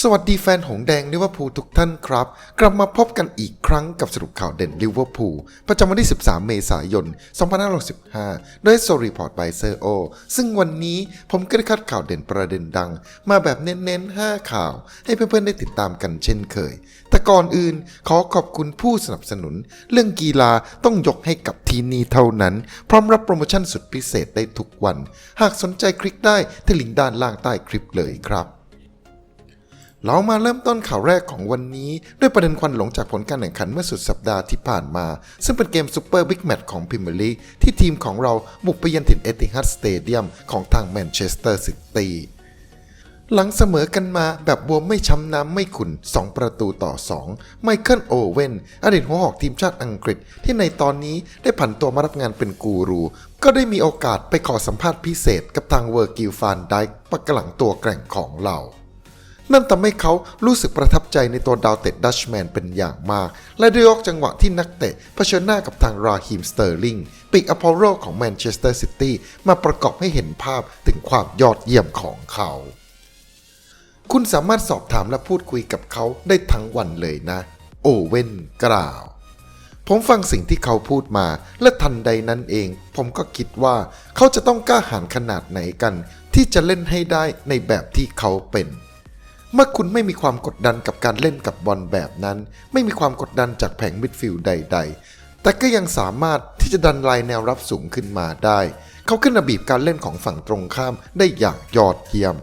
สวัสดีแฟนหงแดงลิเวอร์พูลทุกท่านครับ กลับมาพบกันอีกครั้งกับสรุปข่าวเด่นลิเวอร์พูลประจำวันที่ 13 เมษายน 2565โดยโซรีพอร์ตไบเซอร์โอซึ่งวันนี้ผมก็ได้คัดข่าวเด่นประเด็นดัง มาแบบเน้นๆ 5 ข่าว ให้เพื่อนๆ ได้ติดตามกันเช่นเคย แต่ก่อนอื่นขอขอบคุณผู้สนับสนุน เรื่องกีฬาต้องยกให้กับทีนี่เท่านั้น พร้อมรับโปรโมชั่นสุดพิเศษได้ทุกวัน หากสนใจคลิกได้ที่ลิงก์ด้านล่างใต้คลิปเลยครับ เรามาเริ่มต้นข่าวแรกของวันนี้ ด้วยประเด็นควันหลงจากผลการแข่งขันเมื่อสุดสัปดาห์ที่ผ่านมา ซึ่งเป็นเกมซูเปอร์บิ๊กแมตช์ของพรีเมียร์ลีกที่ทีมของเราบุกไปยือนถิ่นเอติฮัดสเตเดียมของทางแมนเชสเตอร์ซิตี้หลังเสมอกันมาแบบบวมไม่ช้ำน้ำไม่ขุน 2 ประตูต่อ 2 ไมเคิลโอเวนอดีตหัวหอกทีมชาติอังกฤษ ที่ในตอนนี้ได้ผันตัวมารับงานเป็นกูรู ก็ได้มีโอกาสไปขอสัมภาษณ์พิเศษกับทางเวอร์กิลฟานไดค์ปักหลังตัวแกร่งของเรา นั่นทำให้เขารู้สึกประทับใจในตัวดาวเตะดัชแมนเป็นอย่างมาก และได้ยกจังหวะที่นักเตะเผชิญหน้ากับทางราฮิมสเตอร์ลิงปีกอพอลโลของแมนเชสเตอร์ซิตี้มาประกอบให้เห็นภาพถึงความยอดเยี่ยมของเขา คุณสามารถสอบถามและพูดคุยกับเขาได้ทั้งวันเลยนะ โอเว่นกล่าวผมฟังสิ่งที่เขาพูดมา และทันใดนั้นเอง ผมก็คิดว่า เขาจะต้องกล้าหาญขนาดไหนกัน ที่จะเล่นให้ได้ในแบบที่เขาเป็น เมื่อคุณไม่มีความกดดันกับการเล่นกับบอลแบบนั้น ไม่มีความกดดันจากแผงมิดฟิลด์ใด ๆ แต่ก็ยังสามารถที่จะดันลายแนวรับสูงขึ้นมาได้ เขาขึ้นมาบีบการเล่นของฝั่งตรงข้ามได้อย่างยอดเยี่ยม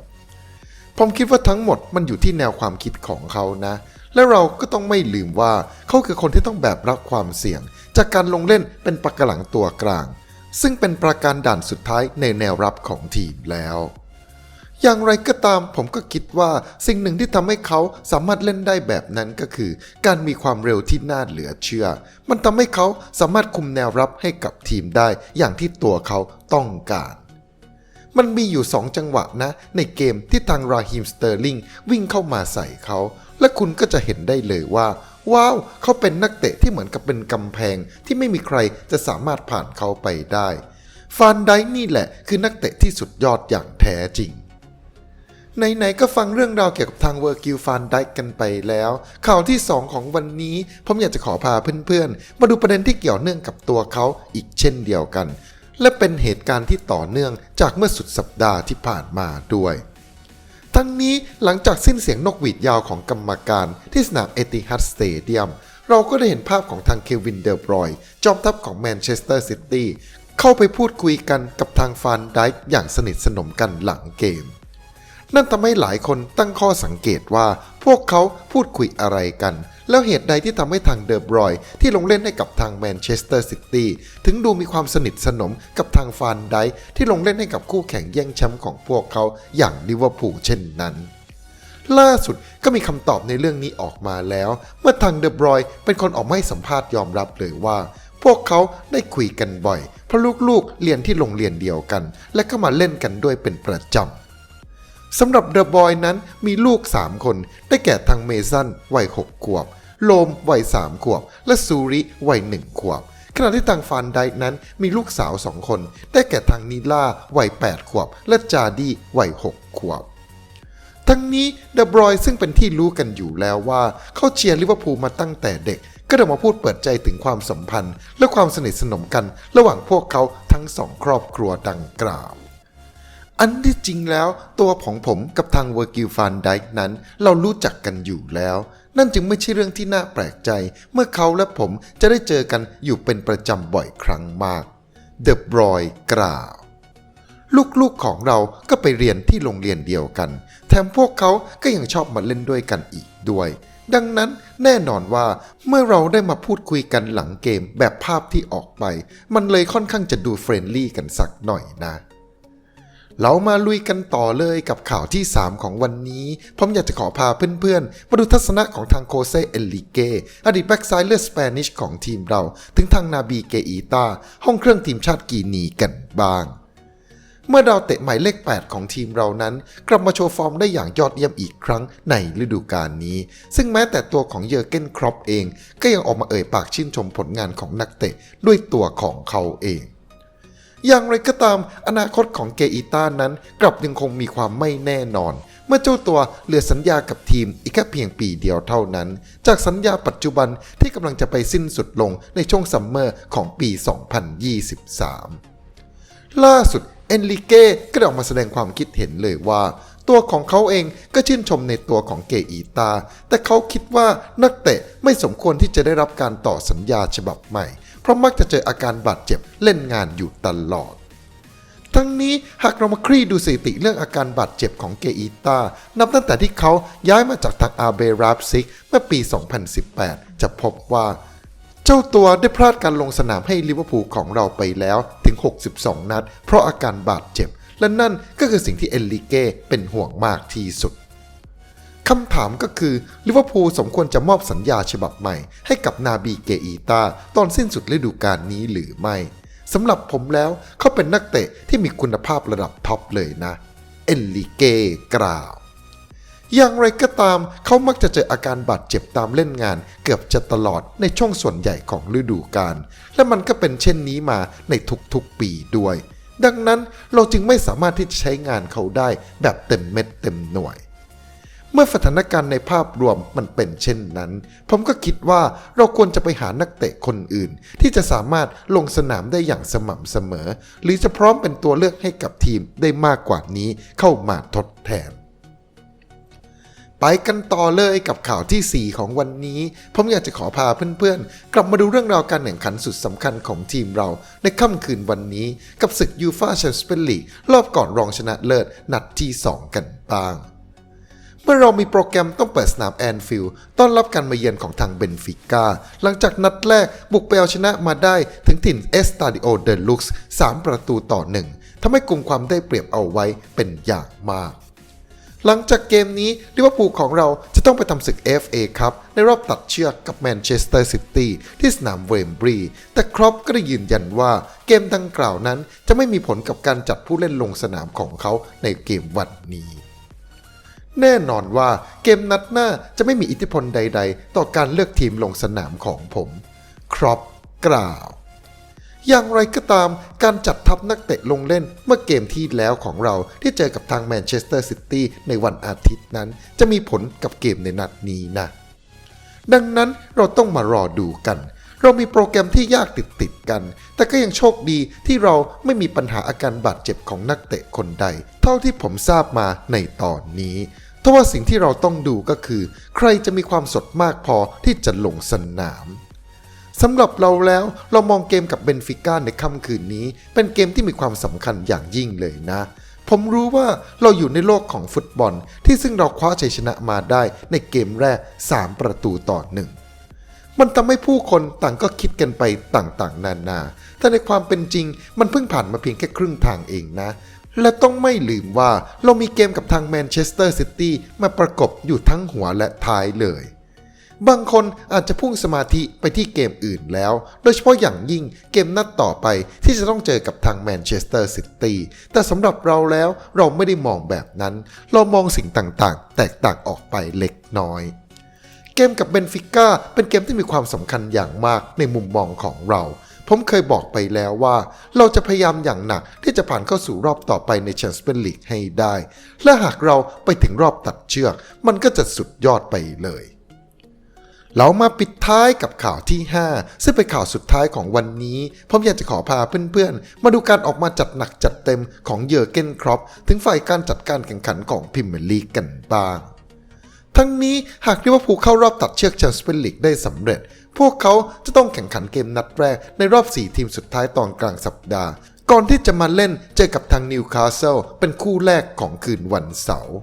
ผมคิดว่าทั้งหมดมันอยู่ที่แนวความคิดของเขานะ และเราก็ต้องไม่ลืมว่าเขาคือคนที่ต้องแบกรับความเสี่ยง จากการลงเล่นเป็นปากกหลังตัวกลาง ซึ่งเป็นประการด่านสุดท้ายในแนวรับของทีมแล้ว อย่างไรก็ตามผมก็คิดว่าสิ่งหนึ่งที่ทำให้เขาสามารถเล่นได้แบบนั้นก็คือ การมีความเร็วที่น่าเหลือเชื่อ มันทำให้เขาสามารถคุมแนวรับให้กับทีมได้ อย่างที่ตัวเขาต้องการ มันมีอยู่2จังหวะนะ ในเกมที่ทางราฮิมสเตอร์ลิงวิ่งเข้ามาใส่เขา และคุณก็จะเห็นได้เลยว่า ว้าว เขาเป็นนักเตะที่เหมือนกับเป็นกำแพงที่ไม่มีใครจะสามารถผ่านเขาไปได้ ฟานไดนี่แหละคือนักเตะที่สุดยอดอย่างแท้จริง ไหนๆก็ฟังเรื่องราวเกี่ยวกับทางเวอร์กิลฟานไดค์กันไปแล้ว ข่าวที่ 2 ของวันนี้ ผมอยากจะขอพาเพื่อนๆ มาดูประเด็นที่เกี่ยวเนื่องกับตัวเขาอีกเช่นเดียวกัน และเป็นเหตุการณ์ที่ต่อเนื่องจากเมื่อสุดสัปดาห์ที่ผ่านมาด้วย ทั้งนี้หลังจากสิ้นเสียงนกหวีดยาวของกรรมการที่สนามเอติฮัดสเตเดียมเราก็ได้เห็นภาพของทางเควินเดอร์บรอยน์จอมทัพของแมนเชสเตอร์ซิตี้เข้าไปพูดคุยกันกับทางฟานไดค์อย่างสนิทสนมกันหลังเกม นั่นทำให้หลายคนตั้งข้อสังเกตว่า พวกเขาพูดคุยอะไรกัน แล้วเหตุใดที่ทำให้ทางเดอร์บรอยที่ลงเล่นให้กับทางแมนเชสเตอร์ซิตี้ถึงดูมีความสนิทสนมกับทางฟานไดที่ลงเล่นให้กับคู่แข่งแย่งแชมป์ของพวกเขาอย่างลิเวอร์พูลเช่นนั้นล่าสุดก็มีคำตอบในเรื่องนี้ออกมาแล้ว เมื่อทางเดอะบรอยเป็นคนออกมาให้สัมภาษณ์ยอมรับเลยว่า พวกเขาได้คุยกันบ่อย เพราะลูกๆเรียนที่โรงเรียนเดียวกัน และก็มาเล่นกันด้วยเป็นประจำ สำหรับเดอะบอยนั้นมีลูก 3 คน ได้แก่ทางเมสันวัย 6 ขวบ โลมวัย 3 ขวบ และซูริวัย 1 ขวบ ขณะที่ทางฟานไดนั้นมีลูกสาว 2 คน ได้แก่ทางนิล่าวัย 8 ขวบ และจาดี้วัย 6 ขวบ ทั้งนี้เดอะบรอยซึ่งเป็นที่รู้กันอยู่แล้วว่า เขาเชียร์ลิเวอร์พูลมาตั้งแต่เด็ก ก็ได้มาพูดเปิดใจถึงความสัมพันธ์ และความสนิทสนมกัน ระหว่างพวกเขาทั้งสองครอบครัวดังกล่าว อันที่จริงแล้วตัวของผมกับทางเวอร์กิลฟานไดค์นั้น เรารู้จักกันอยู่แล้ว นั่นจึงไม่ใช่เรื่องที่น่าแปลกใจ เมื่อเขาและผมจะได้เจอกันอยู่เป็นประจำบ่อยครั้งมากเดอะบรอยกล่าว ลูกๆของเราก็ไปเรียนที่โรงเรียนเดียวกัน แถมพวกเขาก็ยังชอบมาเล่นด้วยกันอีกด้วย ดังนั้นแน่นอนว่าเมื่อเราได้มาพูดคุยกันหลังเกมแบบภาพที่ออกไป มันเลยค่อนข้างจะดูเฟรนลี่กันสักหน่อยนะ เรามาลุยกันต่อเลยกับข่าวที่ 3 ของวันนี้ ผมอยากจะขอพาเพื่อนๆ มาดูทัศนะของทางโคเซเอลลิเกอดีตแบ็กซ้ายเลือดสเปนิชของทีมเรา ถึงทางนาบีเกอีตาห้องเครื่องทีมชาติกีนีกันบ้างเมื่อดาวเตะหมายเลข 8 ของทีมเรานั้น กลับมาโชว์ฟอร์มได้อย่างยอดเยี่ยมอีกครั้งในฤดูกาลนี้ ซึ่งแม้แต่ตัวของเยอร์เกนครอปเอง ก็ยังออกมาเอ่ยปากชื่นชมผลงานของนักเตะด้วยตัวของเขาเอง อย่างไรก็ตามอนาคตของเกอีต้านั้น กลับยังคงมีความไม่แน่นอน เมื่อเจ้าตัวเหลือสัญญากับทีมอีกแค่เพียงปีเดียวเท่านั้น จากสัญญาปัจจุบันที่กำลังจะไปสิ้นสุดลงในช่วงซัมเมอร์ของปี 2023 ล่าสุด เอนริเก้ก็ได้ออกมาแสดงความคิดเห็นเลยว่าตัวของเขาเองก็ชื่นชมในตัวของเกอีตา แต่เขาคิดว่านักเตะไม่สมควรที่จะได้รับการต่อสัญญาฉบับใหม่ เพราะมักจะเจออาการบาดเจ็บเล่นงานอยู่ตลอด ทั้งนี้หากเรามาคลี่ดูสถิติเรื่องอาการบาดเจ็บของเกอีตา นับตั้งแต่ที่เขาย้ายมาจากทางอาเบราบซิกเมื่อปี 2018 จะพบว่า เจ้าตัวได้พลาดการลงสนามให้ลิเวอร์พูลของเราไปแล้ว ถึง 62 นัด เพราะอาการบาดเจ็บ และนั่นก็คือสิ่งที่เอลลิเก้เป็นห่วงมากที่สุดคำถามก็คือลิเวอร์พูลสมควรจะมอบสัญญาฉบับใหม่ ให้กับนาบีเกอีตาตอนสิ้นสุดฤดูกาลนี้หรือไม่สำหรับผมแล้วเขาเป็นนักเตะที่มีคุณภาพระดับท็อปเลยนะ เอลลิเก้กล่าว อย่างไรก็ตามเขามักจะเจออาการบาดเจ็บตามเล่นงาน เกือบจะตลอดในช่วงส่วนใหญ่ของฤดูกาลและมันก็เป็นเช่นนี้มาในทุกๆปีด้วย ดังนั้นเราจึงไม่สามารถที่จะใช้งานเขาได้แบบเต็มเม็ดเต็มหน่วย เมื่อสถานการณ์ในภาพรวมมันเป็นเช่นนั้น ผมก็คิดว่าเราควรจะไปหานักเตะคนอื่น ที่จะสามารถลงสนามได้อย่างสม่ำเสมอ หรือจะพร้อมเป็นตัวเลือกให้กับทีมได้มากกว่านี้เข้ามาทดแทน ไปกันต่อเลยกับข่าวที่ 4 ของวันนี้ ผมอยากจะขอพาเพื่อนๆ กลับมาดูเรื่องราวการแข่งขันสุดสำคัญของทีมเรา ในค่ำคืนวันนี้กับศึกยูฟาแชมเปี้ยนลีกรอบก่อนรองชนะเลิศนัดที่ 2 กันบ้าง เมื่อเรามีโปรแกรมต้องเปิดสนามแอนฟิลด์ต้อนรับการมาเยือนของทางเบนฟิก้า หลังจากนัดแรกบุกไปเอาชนะมาได้ถึงถิ่นเอสตาดิโอเดลุกส์3ประตูต่อหนึ่งทำให้กลุ่มความได้เปรียบเอาไว้เป็นอย่างมาก หลังจากเกมนี้ลิเวอร์พูลของเราจะต้องไปทำศึก FA ครับ ในรอบตัดเชือกกับแมนเชสเตอร์ซิตี้ที่สนามเวมบรีแต่ครอปก็ได้ยืนยันว่าเกมดังกล่าวนั้นจะไม่มีผลกับการจัดผู้เล่นลงสนามของเขาในเกมวันนี้แน่นอนว่าเกมนัดหน้าจะไม่มีอิทธิพลใด ๆ ต่อการเลือกทีมลงสนามของผม ครอปกล่าว อย่างไรก็ตามการจัดทัพนักเตะลงเล่นเมื่อเกมที่แล้วของเราที่เจอกับทางแมนเชสเตอร์ซิตี้ในวันอาทิตย์นั้น จะมีผลกับเกมในนัดนี้นะ ดังนั้นเราต้องมารอดูกัน เรามีโปรแกรมที่ยากติดติดกัน แต่ก็ยังโชคดีที่เราไม่มีปัญหาอาการบาดเจ็บของนักเตะคนใด เท่าที่ผมทราบมาในตอนนี้ทว่าสิ่งที่เราต้องดูก็คือ ใครจะมีความสดมากพอที่จะลงสนาม สำหรับเราแล้วเรามองเกมกับเบนฟิก้าในค่ำคืนนี้ เป็นเกมที่มีความสำคัญอย่างยิ่งเลยนะ ผมรู้ว่าเราอยู่ในโลกของฟุตบอล ที่ซึ่งเราคว้าชัยชนะมาได้ในเกมแรก 3 ประตูต่อหนึ่งมันทำให้ผู้คนต่างก็คิดกันไปต่างๆ นานา แต่ในความเป็นจริงมันเพิ่งผ่านมาเพียงแค่ครึ่งทางเองนะ และต้องไม่ลืมว่าเรามีเกมกับทางแมนเชสเตอร์ซิตี้มาประกบอยู่ทั้งหัวและท้ายเลย บางคนอาจจะพุ่งสมาธิไปที่เกมอื่นแล้ว โดยเฉพาะอย่างยิ่งเกมนัดต่อไปที่จะต้องเจอกับทางแมนเชสเตอร์ซิตี้แต่สำหรับเราแล้วเราไม่ได้มองแบบนั้น เรามองสิ่งต่างๆ แตกต่างออกไปเล็กน้อยเกมกับเบนฟิก้าเป็นเกมที่มีความสำคัญอย่างมากในมุมมองของเรา ผมเคยบอกไปแล้วว่า เราจะพยายามอย่างหนักที่จะผ่านเข้าสู่รอบต่อไปในแชมเปี้ยนลีกให้ได้ และหากเราไปถึงรอบตัดเชือก มันก็จะสุดยอดไปเลย เรามาปิดท้ายกับข่าวที่ 5 ซึ่งเป็นข่าวสุดท้ายของวันนี้ผมอยากจะขอพาเพื่อนๆ มาดูการออกมาจัดหนักจัดเต็มของเยอร์เกนครอปถึงฝ่ายการจัดการแข่งขันของพิมเมอร์ลีกกันบ้าง ทั้งนี้หากลิเวอร์พูลเข้ารอบตัดเชือกแชมเปี้ยนลีกได้สำเร็จ พวกเขาจะต้องแข่งขันเกมนัดแรกในรอบ 4 ทีมสุดท้ายตอนกลางสัปดาห์ ก่อนที่จะมาเล่นเจอกับทางนิวคาสเซิลเป็นคู่แรกของคืนวันเสาร์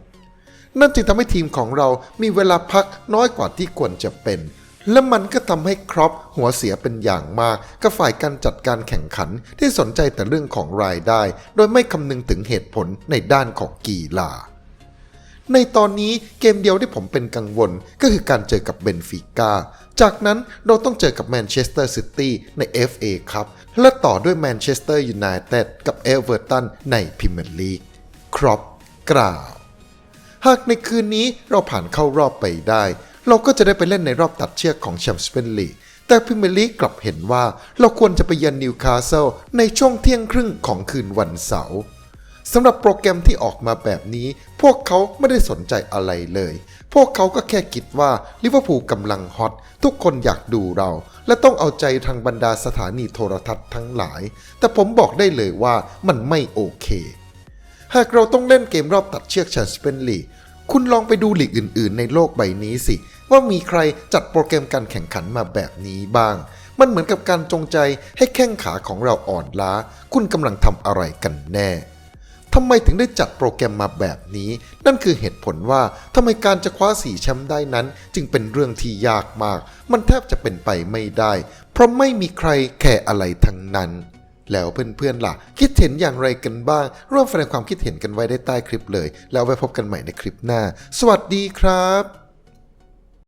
นั่นจึงทำให้ทีมของเรามีเวลาพักน้อยกว่าที่ควรจะเป็น และมันก็ทำให้ครอปหัวเสียเป็นอย่างมากกับฝ่ายการจัดการแข่งขันที่สนใจแต่เรื่องของรายได้ โดยไม่คำนึงถึงเหตุผลในด้านของกีฬาในตอนนี้เกมเดียวที่ผมเป็นกังวลก็คือการเจอกับเบนฟิก้า จากนั้นเราต้องเจอกับแมนเชสเตอร์ซิตี้ใน FA ครับ และต่อด้วยแมนเชสเตอร์ยูไนเต็ดกับเอเวอร์ตันในพรีเมียร์ลีก ครอปกล่าว หากในคืนนี้เราผ่านเข้ารอบไปได้ เราก็จะได้ไปเล่นในรอบตัดเชือกของแชมเปี้ยนลีกแต่พรีเมลีกกลับเห็นว่าเราควรจะไปเยือนนิวคาสเซิลในช่วงเที่ยงครึ่งของคืนวันเสาร์สำหรับโปรแกรมที่ออกมาแบบนี้ พวกเขาไม่ได้สนใจอะไรเลย พวกเขาก็แค่คิดว่าลิเวอร์พูลกำลังฮอต ทุกคนอยากดูเรา และต้องเอาใจทางบรรดาสถานีโทรทัศน์ทั้งหลาย แต่ผมบอกได้เลยว่ามันไม่โอเค หากเราต้องเล่นเกมรอบตัดเชือกแชมเปี้ยนลีกคุณลองไปดูลีกอื่น ๆ ในโลกใบนี้สิ ว่ามีใครจัดโปรแกรมการแข่งขันมาแบบนี้บ้าง มันเหมือนกับการจงใจให้แข้งขาของเราอ่อนล้า คุณกำลังทำอะไรกันแน่ทำไมถึงได้จัดโปรแกรมมาแบบนี้ นั่นคือเหตุผลว่าทำไมการจะคว้าสี่แชมป์ได้นั้น จึงเป็นเรื่องที่ยากมาก มันแทบจะเป็นไปไม่ได้ เพราะไม่มีใครแคร์อะไรทั้งนั้น แล้วเพื่อนๆล่ะ คิดเห็นอย่างไรกันบ้าง ร่วมแสดงความคิดเห็นกันไว้ได้ใต้คลิปเลย แล้วไว้พบกันใหม่ในคลิปหน้า สวัสดีครับ